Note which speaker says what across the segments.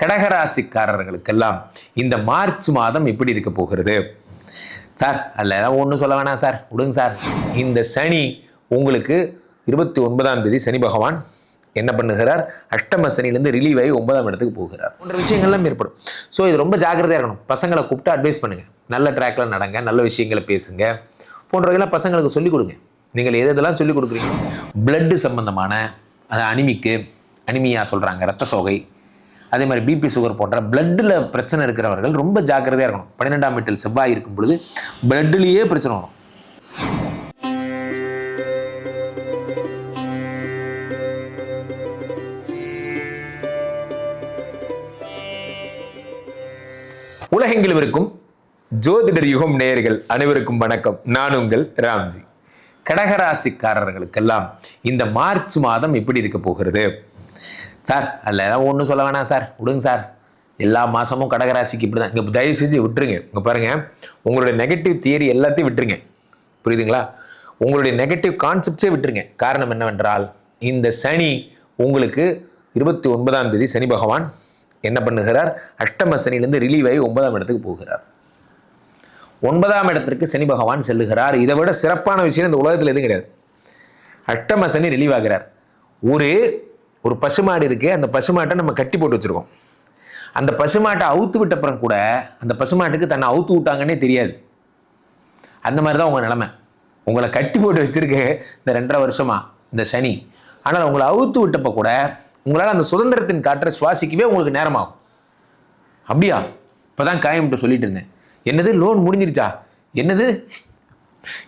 Speaker 1: கடகராசிக்காரர்களுக்கெல்லாம் இந்த மார்ச் மாதம் எப்படி இருக்க போகிறது? சார் அதில் ஏதாவது ஒன்றும் சொல்ல வேணாம் சார். விடுங்க சார். இந்த சனி உங்களுக்கு இருபத்தி ஒன்பதாம் தேதி சனி பகவான் என்ன பண்ணுகிறார்? அஷ்டம சனிலேருந்து ரிலீவ் ஆகி ஒன்பதாம் இடத்துக்கு போகிறார். போன்ற விஷயங்கள்லாம் ஏற்படும். ஸோ இது ரொம்ப ஜாக்கிரதையாக இருக்கணும். பசங்களை கூப்பிட்டு அட்வைஸ் பண்ணுங்கள் நல்ல ட்ராக்ல நடங்க நல்ல விஷயங்களை பேசுங்க. போன்றவைகள்லாம் பசங்களுக்கு சொல்லிக் கொடுங்க. நீங்கள் எது எதெல்லாம் சொல்லிக் கொடுக்குறீங்க? பிளட்டு சம்பந்தமான அது அனிமிக்கு அனிமியா சொல்கிறாங்க ரத்த சோகை அதே மாதிரி பிபி சுகர் போன்ற பிளட்டில் பிரச்சனை இருக்கிறவர்கள் ரொம்ப ஜாக்கிரதையாக இருக்கணும். பன்னிரெண்டாம் வீட்டில் செவ்வாய் இருக்கும் பொழுது பிளட்லேயே பிரச்சனை வரும். உலகெங்கிலும் இருக்கும் ஜோதிடர் யுகம் நேயர்கள் அனைவருக்கும் வணக்கம். நான் உங்கள் ராம்ஜி. கடகராசிக்காரர்களுக்கெல்லாம் இந்த மார்ச் மாதம் எப்படி இருக்க போகிறது? சார் அதில் ஏதாவது ஒன்றும் சொல்ல வேணாம் சார். விடுங்க சார். எல்லா மாதமும் கடகராசிக்கு இப்படி தான் இங்கே தயவு செஞ்சு விட்டுருங்க. இங்கே பாருங்கள் உங்களுடைய நெகட்டிவ் தியரி எல்லாத்தையும் விட்டுருங்க. புரியுதுங்களா? உங்களுடைய நெகட்டிவ் கான்செப்ட்ஸே விட்டுருங்க. காரணம் என்னவென்றால் இந்த சனி உங்களுக்கு இருபத்தி ஒன்பதாம் தேதி சனி பகவான் என்ன பண்ணுகிறார்? அஷ்டம சனிலேருந்து ரிலீவ் ஆகி ஒன்பதாம் இடத்துக்கு போகிறார். ஒன்பதாம் இடத்திற்கு சனி பகவான் செல்லுகிறார். இதை விட சிறப்பான விஷயம் இந்த உலகத்தில் எதுவும் கிடையாது. அஷ்டம சனி ரிலீவ் ஆகிறார். ஒரு ஒரு பசுமாடு இருக்குது அந்த பசுமாட்டை நம்ம கட்டி போட்டு வச்சிருக்கோம். அந்த பசுமாட்டை அவுத்து விட்டப்புறம் கூட அந்த பசுமாட்டுக்கு தன்னை அவுத்து விட்டாங்கன்னே தெரியாது. அந்த மாதிரி தான் உங்கள் நிலமை. உங்களை கட்டி போட்டு வச்சிருக்க இந்த ரெண்டரை வருஷமாக இந்த சனி. ஆனால் உங்களை அவுத்து விட்டப்போ கூட உங்களால் அந்த சுதந்திரத்தின் காற்றை சுவாசிக்கவே உங்களுக்கு நேரமாகும். அப்படியா? இப்போ தான் காயம்ட்டு சொல்லிட்டு இருந்தேன். என்னது லோன் முடிஞ்சிருச்சா? என்னது?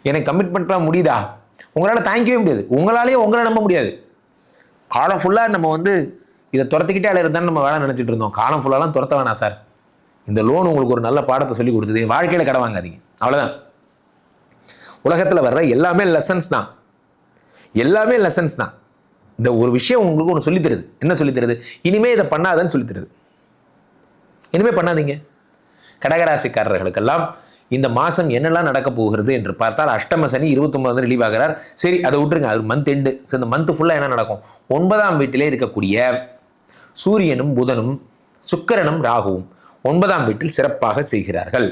Speaker 1: எனக்கு கமிட்மெண்ட்லாம் முடியுதா? உங்களால் தாங்கிக்கவே முடியாது. உங்களாலேயே உங்களை நம்ப முடியாது. காலம் ஃபுல்லாக நம்ம வந்து இதை துரத்திக்கிட்டே இருந்தாலும் நம்ம வேலை நினச்சிட்டு இருந்தோம். காலம் ஃபுல்லாலாம் துரத்த வேணாம் சார் இந்த லோன் உங்களுக்கு ஒரு நல்ல பாடத்தை சொல்லி கொடுத்தது. வாழ்க்கையில் கடை வாங்காதீங்க. அவ்வளோதான் உலகத்தில் வர்ற எல்லாமே லெசன்ஸ் தான். எல்லாமே லெசன்ஸ் தான். இந்த ஒரு விஷயம் உங்களுக்கு ஒன்று சொல்லித்தருது என்ன சொல்லித் தருது? இனிமே இதை பண்ணாதன்னு சொல்லித்தருது இனிமேல் இனிமே பண்ணாதீங்க. கடகராசிக்காரர்களுக்கெல்லாம் இந்த மாதம் என்னெல்லாம் நடக்க போகிறது என்று பார்த்தால் அஷ்டம சனி இருபத்தொம்பது ரிலீவ் ஆகிறார். சரி அதை விட்டுருங்க. அது மந்த் எண்டு ஸோ இந்த மந்த் ஃபுல்லாக என்ன நடக்கும்? ஒன்பதாம் வீட்டிலே இருக்கக்கூடிய சூரியனும் புதனும் சுக்கரனும் ராகுவும் ஒன்பதாம் வீட்டில் சிறப்பாக செய்கிறார்கள்.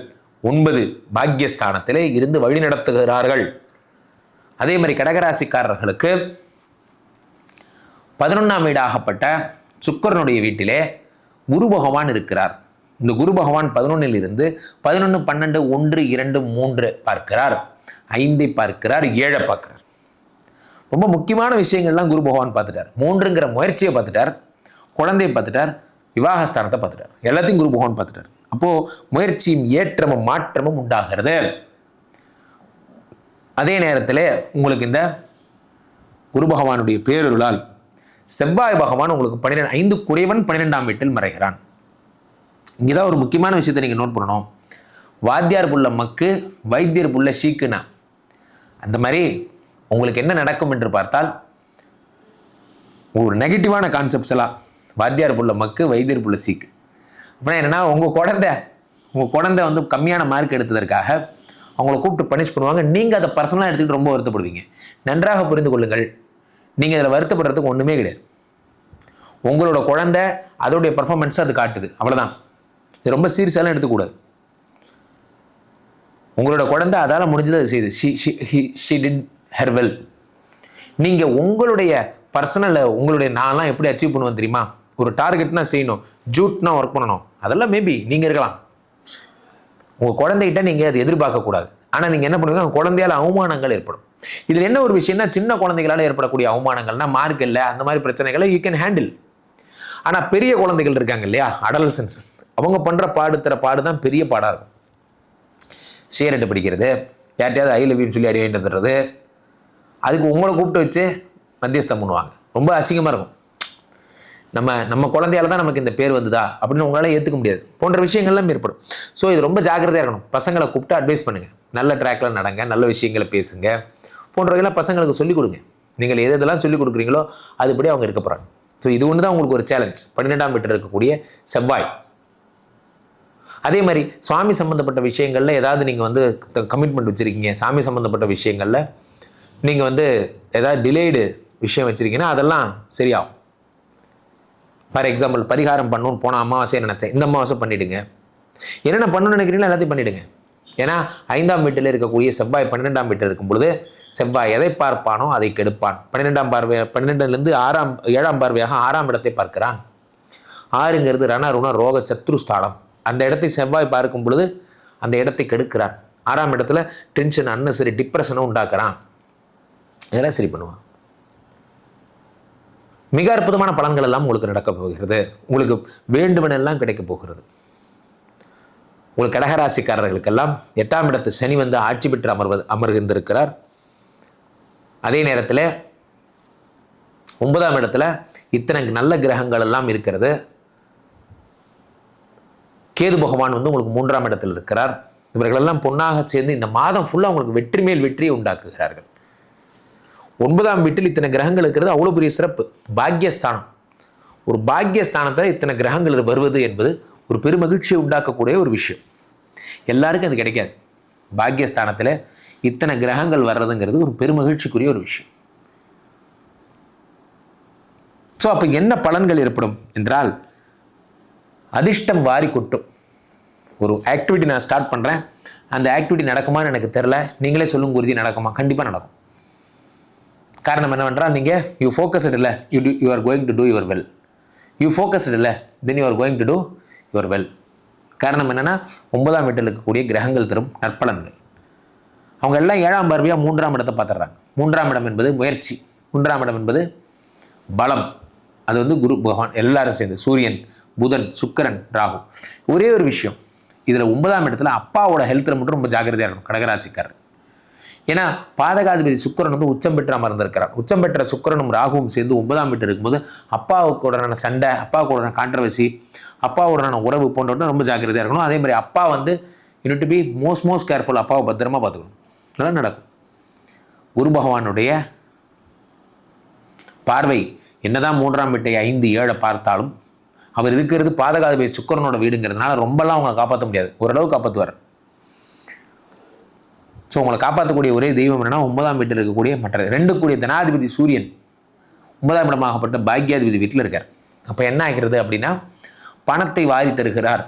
Speaker 1: ஒன்பது பாக்யஸ்தானத்திலே இருந்து வழி நடத்துகிறார்கள். அதே மாதிரி கடகராசிக்காரர்களுக்கு பதினொன்றாம் வீடாகப்பட்ட சுக்கரனுடைய வீட்டிலே குரு பகவான் இருக்கிறார். இந்த குரு பகவான் பதினொன்னில் இருந்து பதினொன்று பன்னெண்டு ஒன்று இரண்டு மூன்று பார்க்கிறார். ஐந்தை பார்க்கிறார் ஏழை பார்க்கிறார். ரொம்ப முக்கியமான விஷயங்கள்லாம் குரு பகவான் பார்த்துட்டார். மூன்றுங்கிற முயற்சியை பார்த்துட்டார். குழந்தையை பார்த்துட்டார். விவாகஸ்தானத்தை பார்த்துட்டார். எல்லாத்தையும் குரு பகவான் பார்த்துட்டார். அப்போது முயற்சியும் ஏற்றமும் மாற்றமும் உண்டாகிறது. அதே நேரத்தில் உங்களுக்கு இந்த குரு பகவானுடைய பேரொருளால் செவ்வாய் பகவான் உங்களுக்கு பன்னிரெண்டு ஐந்து குறைவன் பன்னிரெண்டாம் வீட்டில் மறைகிறான். இங்கே தான் ஒரு முக்கியமான விஷயத்தை நீங்கள் நோட் பண்ணணும். வாத்தியார் புள்ள மக்கு வைத்தியர் புள்ள ஷீக்குனா அந்த மாதிரி உங்களுக்கு என்ன நடக்கும் என்று பார்த்தால் ஒரு நெகட்டிவான கான்செப்ட்ஸ் எல்லாம் வாத்தியார் புள்ள மக்கு வைத்தியர் புள்ள சீக்கு. அப்படின்னா என்னென்னா உங்கள் குழந்தை உங்கள் குழந்தை வந்து கம்மியான மார்க் எடுத்ததற்காக அவங்கள கூப்பிட்டு பனிஷ் பண்ணுவாங்க. நீங்கள் அதை பர்சனலாக எடுத்துக்கிட்டு ரொம்ப வருத்தப்படுவீங்க. நன்றாக புரிந்து கொள்ளுங்கள். நீங்கள் இதில் வருத்தப்படுறதுக்கு ஒன்றுமே கிடையாது. உங்களோட குழந்தை அதோடைய பர்ஃபார்மன்ஸை அது காட்டுது. அவ்வளோதான் இது ரொம்ப சீரியஸாலாம் எடுத்துக்கூடாது. உங்களோட குழந்தை அதால் முடிஞ்சதை அது செய்யுது she she she did her well நீங்கள் உங்களுடைய பர்சனலில் உங்களுடைய நான்லாம் எப்படி அச்சீவ் பண்ணுவேன் தெரியுமா? ஒரு டார்கெட்னா செய்யணும். ஜூட்னா ஒர்க் பண்ணணும். அதெல்லாம் மேபி நீங்கள் இருக்கலாம். உங்கள் குழந்தைகிட்ட நீங்கள் அதை எதிர்பார்க்கக்கூடாது. ஆனால் நீங்கள் என்ன பண்ணுவீங்க? உங்கள் குழந்தையால் அவமானங்கள் ஏற்படும். இதில் என்ன ஒரு விஷயம்னா சின்ன குழந்தைகளால் ஏற்படக்கூடிய அவமானங்கள்னா மார்க் இல்லை அந்த மாதிரி பிரச்சனைகளை யூ கேன் ஹேண்டில் ஆனால் பெரிய குழந்தைகள் இருக்காங்க இல்லையா? அடலசன்ஸ் அவங்க பண்ணுற பாடுத்துற பாடு தான் பெரிய பாடாக இருக்கும். சிகரெட்டு பிடிக்கிறது? யார்ட்டையாவது ஐ லவ்யூன்னு சொல்லி அடி வாங்கிட்டு வந்துடுறது. அதுக்கு உங்களை கூப்பிட்டு வச்சு மத்தியஸ்தம் பண்ணுவாங்க. ரொம்ப அசிங்கமாக இருக்கும். நம்ம நம்ம குழந்தையால தான் நமக்கு இந்த பேர் வந்ததா? அப்படின்னு உங்களால் ஏற்றுக்க முடியாது. போன்ற விஷயங்கள்லாம் ஏற்படும். ஸோ இது ரொம்ப ஜாக்கிரதையாக இருக்கணும். பசங்களை கூப்பிட்டு அட்வைஸ் பண்ணுங்கள் நல்ல ட்ராக்ல நடங்க நல்ல விஷயங்களை பேசுங்க. போன்றவைகள்லாம் பசங்களுக்கு சொல்லிக் கொடுங்க. நீங்கள் எது எதெல்லாம் சொல்லிக் கொடுக்குறீங்களோ அதுபடி அவங்க இருக்க போகிறாங்க ஸோ இது ஒன்று தான் உங்களுக்கு ஒரு சேலஞ்ச் பன்னிரெண்டாம் மீட்டர் இருக்கக்கூடிய செவ்வாய். அதே மாதிரி சுவாமி சம்மந்தப்பட்ட விஷயங்களில் ஏதாவது நீங்கள் வந்து கமிட்மெண்ட் வச்சுருக்கீங்க சாமி சம்மந்தப்பட்ட விஷயங்களில் நீங்கள் வந்து ஏதாவது டிலேடு விஷயம் வச்சுருக்கீங்கன்னா அதெல்லாம் சரியாகும். ஃபார் எக்ஸாம்பிள் பரிகாரம் பண்ணணும்னு போன அமாவாசையை நினச்சேன். இந்த அமாவாசை பண்ணிவிடுங்க என்னென்ன பண்ணணும்னு நினைக்கிறீங்களோ எல்லாத்தையும் பண்ணிவிடுங்க ஏன்னா ஐந்தாம் வீட்டில் இருக்கக்கூடிய செவ்வாய் பன்னிரெண்டாம் வீட்டில் இருக்கும் பொழுது செவ்வாய் எதை பார்ப்பானோ அதை கெடுப்பான். பன்னிரெண்டாம் பார்வை பன்னிரெண்டுலேருந்து ஆறாம் ஏழாம் பார்வையாக ஆறாம் இடத்தை பார்க்கிறான். ஆறுங்கிறது ரண ருண ரோக சத்ருஸ்தானம் அந்த இடத்தை செவ்வாய் பார்க்கும் பொழுது அந்த இடத்தை கெடுக்கிறார். ஆறாம் இடத்துல டென்ஷன் அன்னசரி டிப்ரெஷனும் உண்டாக்குறான். இதெல்லாம் சரி பண்ணுவான். மிக அற்புதமான பலன்கள் எல்லாம் உங்களுக்கு நடக்கப் போகிறது. உங்களுக்கு வேண்டுமெனெல்லாம் கிடைக்கப் போகிறது. உங்களுக்கு கடகராசிக்காரர்களுக்கெல்லாம் எட்டாம் இடத்து சனி வந்து ஆட்சி பெற்று அமர்வது அமர்ந்திருக்கிறார். அதே நேரத்தில் ஒன்பதாம் இடத்துல இத்தனை நல்ல கிரகங்கள் எல்லாம் இருக்கிறது. கேது பகவான் வந்து உங்களுக்கு மூன்றாம் இடத்தில் இருக்கிறார். இவர்களெல்லாம் பொன்னாக சேர்ந்து இந்த மாதம் ஃபுல்லாக உங்களுக்கு வெற்றி மேல் வெற்றியை உண்டாக்குகிறார்கள். ஒன்பதாம் வீட்டில் இத்தனை கிரகங்கள் இருக்கிறது அவ்வளோ பெரிய சிறப்பு. பாக்கியஸ்தானம் ஒரு பாக்கியஸ்தானத்தில் இத்தனை கிரகங்கள் வருவது என்பது ஒரு பெருமகிழ்ச்சியை உண்டாக்கக்கூடிய ஒரு விஷயம். எல்லாருக்கும் அது கிடைக்காது. பாக்கியஸ்தானத்தில் இத்தனை கிரகங்கள் வர்றதுங்கிறது ஒரு பெருமகிழ்ச்சிக்குரிய ஒரு விஷயம். ஸோ அப்போ என்ன பலன்கள் ஏற்படும் என்றால் அதிர்ஷ்டம் வாரி கொட்டும். ஒரு ஆக்டிவிட்டி நான் ஸ்டார்ட் பண்ணுறேன் அந்த ஆக்டிவிட்டி நடக்குமான்னு எனக்கு தெரில நீங்களே சொல்லுங்க குருஜி நடக்குமா? கண்டிப்பாக நடக்கும். காரணம் என்ன பண்ணுறான் நீங்கள் யூ ஃபோக்கஸ்டு இல்லை. You to you are going to do your well you focused இல்லை. Then you are going to do your well காரணம் என்னென்னா ஒன்பதாம் வீட்டில் இருக்கக்கூடிய கிரகங்கள் தரும் நற்பலன்கள். அவங்க எல்லாம் ஏழாம் பார்வையாக மூன்றாம் இடத்தை பார்த்துட்றாங்க. மூன்றாம் இடம் என்பது முயற்சி. மூன்றாம் இடம் என்பது பலம். அது வந்து குரு பகவான் எல்லாரும் சேர்ந்து சூரியன் புதன் சுக்கிரன் ராகு. ஒரே ஒரு விஷயம். இதில் ஒன்பதாம் இடத்துல அப்பாவோட ஹெல்த்தில் மட்டும் ரொம்ப ஜாகிரதையாக இருக்கணும். கடகராசிக்காரர். ஏன்னா பாதகாதிபதி சுக்கரன் வந்து உச்சம் பெற்ற அமர்ந்திருக்கிறார். உச்சம் பெற்ற சுக்கிரனும் ராகுவும் சேர்ந்து ஒன்பதாம் வீட்டு இருக்கும்போது அப்பாவுக்குடனான சண்டை அப்பாவுக்குடனான கான்ட்ரவர்சி அப்பாவுடனான உறவு போன்றவற்றை ரொம்ப ஜாக்கிரதையாக இருக்கணும். அதே மாதிரி அப்பா வந்து you need to be most most careful அப்பாவை பத்திரமா பார்த்துக்கணும். இதெல்லாம் நடக்கும். குரு பகவானுடைய பார்வை என்னதான் மூன்றாம் வீட்டை ஐந்து ஏழை பார்த்தாலும் அவர் இருக்கிறது பாதகாதிபதி சுக்கரனோட வீடுங்கிறதுனால ரொம்பலாம் அவங்களை காப்பாற்ற முடியாது. ஓரளவு காப்பாற்றுவார் ஸோ உங்களை காப்பாற்றக்கூடிய ஒரே தெய்வம் என்னன்னா ஒன்பதாம் வீட்டில் இருக்கக்கூடிய மற்ற ரெண்டு கூடிய தனாதிபதி சூரியன். ஒன்பதாம் இடமாகப்பட்ட பாக்யாதிபதி வீட்டில் இருக்கார். அப்போ என்ன ஆகிறது அப்படின்னா பணத்தை வாரி தருகிறார்.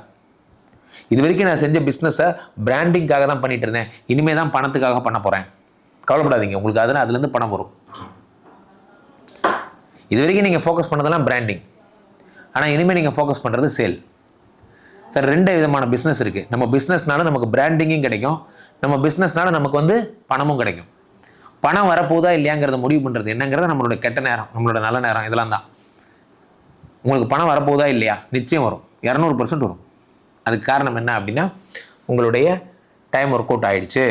Speaker 1: இது வரைக்கும் நான் செஞ்ச பிஸ்னஸை பிராண்டிங்காக தான் பண்ணிட்டு இருந்தேன். இனிமேல் தான் பணத்துக்காக பண்ண போகிறேன் கவலைப்படாதீங்க உங்களுக்கு அதில் அதுலேருந்து பணம் வரும். இது வரைக்கும் நீங்கள் ஃபோக்கஸ் பண்ணதெல்லாம் பிராண்டிங் ஆனால் இனிமேல் நீங்கள் ஃபோக்கஸ் பண்ணுறது சேல் சார் ரெண்டு விதமான பிஸ்னஸ் இருக்குது நம்ம பிஸ்னஸ்னால நமக்கு பிராண்டிங்கும் கிடைக்கும். நம்ம பிஸ்னஸ்னால நமக்கு வந்து பணமும் கிடைக்கும். பணம் வரப்போதா இல்லையாங்கிறத முடிவு பண்ணுறது என்னங்கிறது நம்மளோட கெட்ட நேரம் நம்மளோட நல்ல நேரம் இதெல்லாம் தான். உங்களுக்கு பணம் வரப்போதா இல்லையா? நிச்சயம் வரும். இரநூறு பர்சன்ட் வரும். அதுக்கு காரணம் என்ன அப்படின்னா உங்களுடைய டைம் ஒர்க் அவுட் ஆகிடுச்சு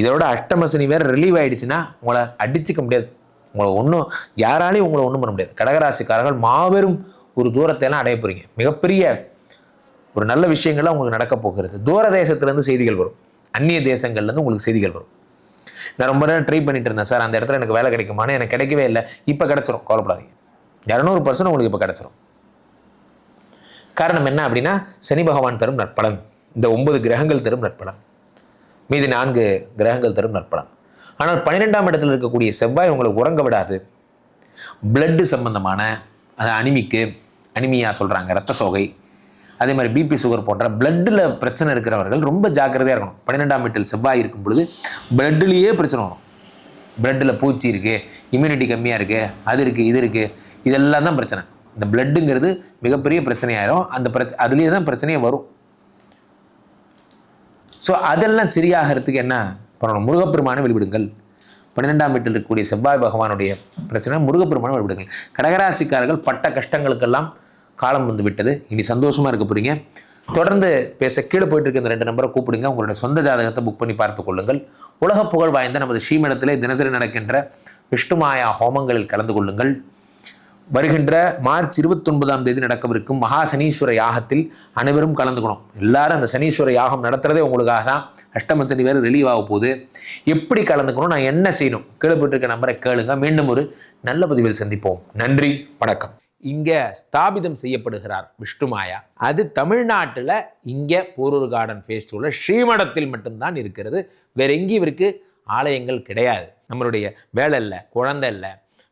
Speaker 1: இதோட அஷ்டமசனி வேறு ரிலீவ் ஆகிடுச்சுன்னா உங்களை அடிச்சுக்க முடியாது. உங்களை ஒன்றும் யாராலையும் உங்களை ஒன்றும் பண்ண முடியாது. கடகராசிக்காரர்கள் மாபெரும் ஒரு தூரத்தை எல்லாம் அடைய போகிறீங்க மிகப்பெரிய ஒரு நல்ல விஷயங்கள்லாம் உங்களுக்கு நடக்க போகிறது. தூர தேசத்துலேருந்து செய்திகள் வரும். அந்நிய தேசங்கள்லேருந்து உங்களுக்கு செய்திகள் வரும். நான் ரொம்ப நேரம் ட்ரை பண்ணிட்டு இருந்தேன். சார் அந்த இடத்துல எனக்கு வேலை கிடைக்குமான்னு எனக்கு கிடைக்கவே இல்லை. இப்போ கிடச்சிரும். கவலைப்படாதீங்க. இரநூறு பர்சன்ட் உங்களுக்கு இப்போ கிடச்சிரும். காரணம் என்ன அப்படின்னா சனி பகவான் தரும் நற்பலன். இந்த ஒன்பது கிரகங்கள் தரும் நற்பலன். மீதி நான்கு கிரகங்கள் தரும் நற்பலன். ஆனால் பன்னிரெண்டாம் இடத்தில் இருக்கக்கூடிய செவ்வாய் உங்களுக்கு உறங்க விடாது. பிளட்டு சம்பந்தமான அது அனிமிக்கு அனிமியா சொல்கிறாங்க ரத்த சோகை. அதே மாதிரி பிபி சுகர் போன்ற பிளட்டில் பிரச்சனை இருக்கிறவர்கள் ரொம்ப ஜாக்கிரதையாக இருக்கணும். பன்னிரெண்டாம் வீட்டில் செவ்வாய் இருக்கும் பொழுது பிளட்லேயே பிரச்சனை வரும். பிளட்டில் பூச்சி இருக்குது இம்யூனிட்டி கம்மியாக இருக்குது அது இருக்குது இது இருக்குது இதெல்லாம் தான் பிரச்சனை. இந்த பிளட்டுங்கிறது மிகப்பெரிய பிரச்சனையாயிரும். அந்த பிரச்ச அதுலேயே தான் பிரச்சனையே வரும். ஸோ அதெல்லாம் சரியாகிறதுக்கு என்ன பண்ணணும்? முருகப்பெருமானை வெளிவிடுங்கள் பன்னிரெண்டாம் வீட்டில் இருக்கக்கூடிய செவ்வாய் பகவானுடைய பிரச்சனை முருகப்பெருமான வழிபடுங்கள். கடகராசிக்காரர்கள் பட்ட கஷ்டங்களுக்கெல்லாம் காலம் வந்து விட்டது. இனி சந்தோஷமாக இருக்க போறீங்க. தொடர்ந்து பேச கீழே போயிட்டு இருக்க இந்த ரெண்டு நம்பரை கூப்பிடுங்க. உங்களுடைய சொந்த ஜாதகத்தை புக் பண்ணி பார்த்து கொள்ளுங்கள். உலக புகழ் வாய்ந்த நமது ஸ்ரீமடத்திலே தினசரி நடக்கின்ற விஷ்ணுமாயா ஹோமங்களில் கலந்து கொள்ளுங்கள். வருகின்ற மார்ச் இருபத்தொன்பதாம் தேதி நடக்கவிருக்கும் மகா சனீஸ்வர யாகத்தில் அனைவரும் கலந்துக்கணும். எல்லாரும் அந்த சனீஸ்வர யாகம் நடத்துறதே உங்களுக்காக தான். அஷ்டம சனி வேறு ரிலீவ் ஆக போகுது. எப்படி கலந்துக்கணும்? நான் என்ன செய்யணும்? கேள்விப்பட்டிருக்க நம்பரை கேளுங்க. மீண்டும் ஒரு நல்ல பதிவில் சந்திப்போம். நன்றி வணக்கம். இங்கே ஸ்தாபிதம் செய்யப்படுகிறார் விஷ்ணுமாயா அது தமிழ்நாட்டில் இங்கே போரூர் கார்டன் ஃபேஸ்டிவலில் ஸ்ரீமடத்தில் மட்டும்தான் இருக்கிறது. வேற எங்கேயும் இவருக்கு ஆலயங்கள் கிடையாது. நம்மளுடைய வேலை இல்லை குழந்தை இல்லை